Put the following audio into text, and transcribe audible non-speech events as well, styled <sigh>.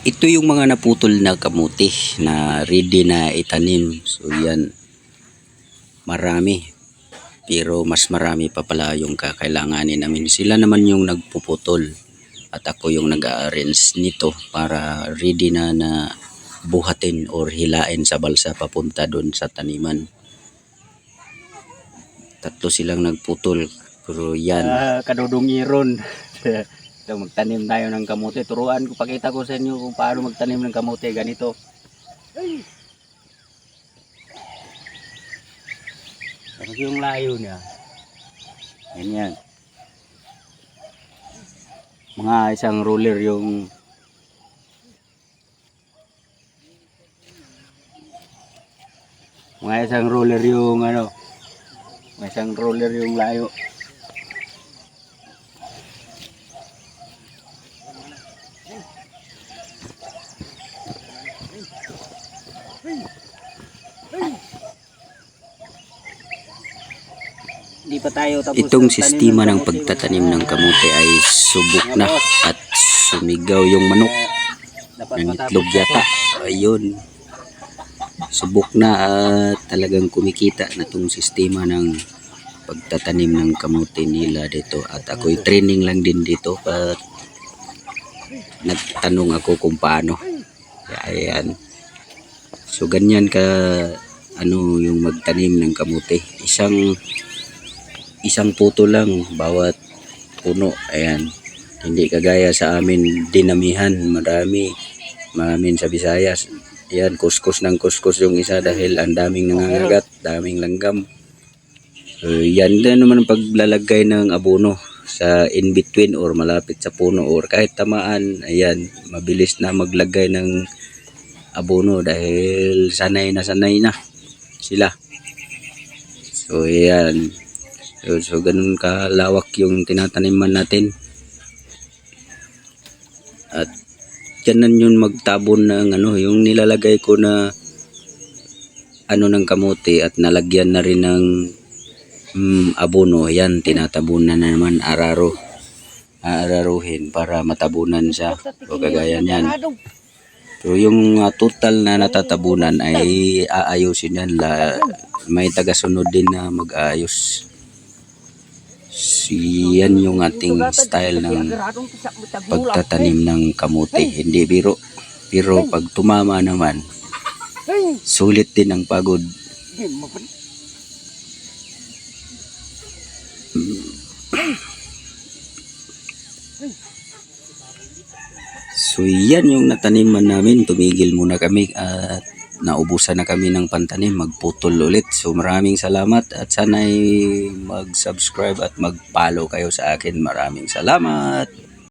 Ito yung mga naputol na kamuti na ready na itanim. So yan, marami. Pero mas marami pa pala yung kakailanganin namin. Sila naman yung nagpuputol. At ako yung nag-arrange nito para ready na na buhatin or hilain sa balsa papunta doon sa taniman. Tatlo silang nagputol. Pero yan, Ah, kadudong <laughs> Ito, magtanim tayo ng kamote. Turuan ko, pakita ko sa inyo kung paano magtanim ng kamote. Ganito. Tapos yung layo niya. Ganyan. Mga isang roller yung mga isang roller yung ano mga isang roller yung layo Itong sistema ng pagtatanim ng kamote ay subok na at sumigaw yung manok ng itlog yata. Ayun. Subok na at talagang kumikita na itong sistema ng pagtatanim ng kamote nila dito. At ako'y training lang din dito at nagtanong ako kung paano. Ayan. So ganyan ka ano yung magtanim ng kamote. Isang isang puto lang bawat puno. Ayan. Hindi kagaya sa amin dinamihan. Marami. Maraming sa Visayas. Ayan, kuskus ng kuskus yung isa dahil ang daming nangangagat, daming langgam. So, yan din naman paglalagay ng abono sa in-between or malapit sa puno or kahit tamaan, ayan, mabilis na maglagay ng abono dahil sanay na sanay na sila. So, ayan. So, so ganun kalawak yung tinataniman natin. At dyanan yun magtabon ng ano, yung nilalagay ko na ano ng kamote at nalagyan na rin ng mm, abono. Yan, tinatabunan na naman araro. Aararuhin para matabunan siya. O kagaya niyan. So yung uh, total na natatabunan ay aayusin yan. La, may tagasunod din na mag-aayos. Yan yung ating style ng pagtatanim ng kamote. Hindi biro. Pero pag tumama naman, sulit din ang pagod. So yan yung nataniman namin. Tumigil muna kami at naubusan na kami ng pantanim. Magputol ulit. So maraming salamat at sana'y mag-subscribe at mag-follow kayo sa akin. Maraming salamat.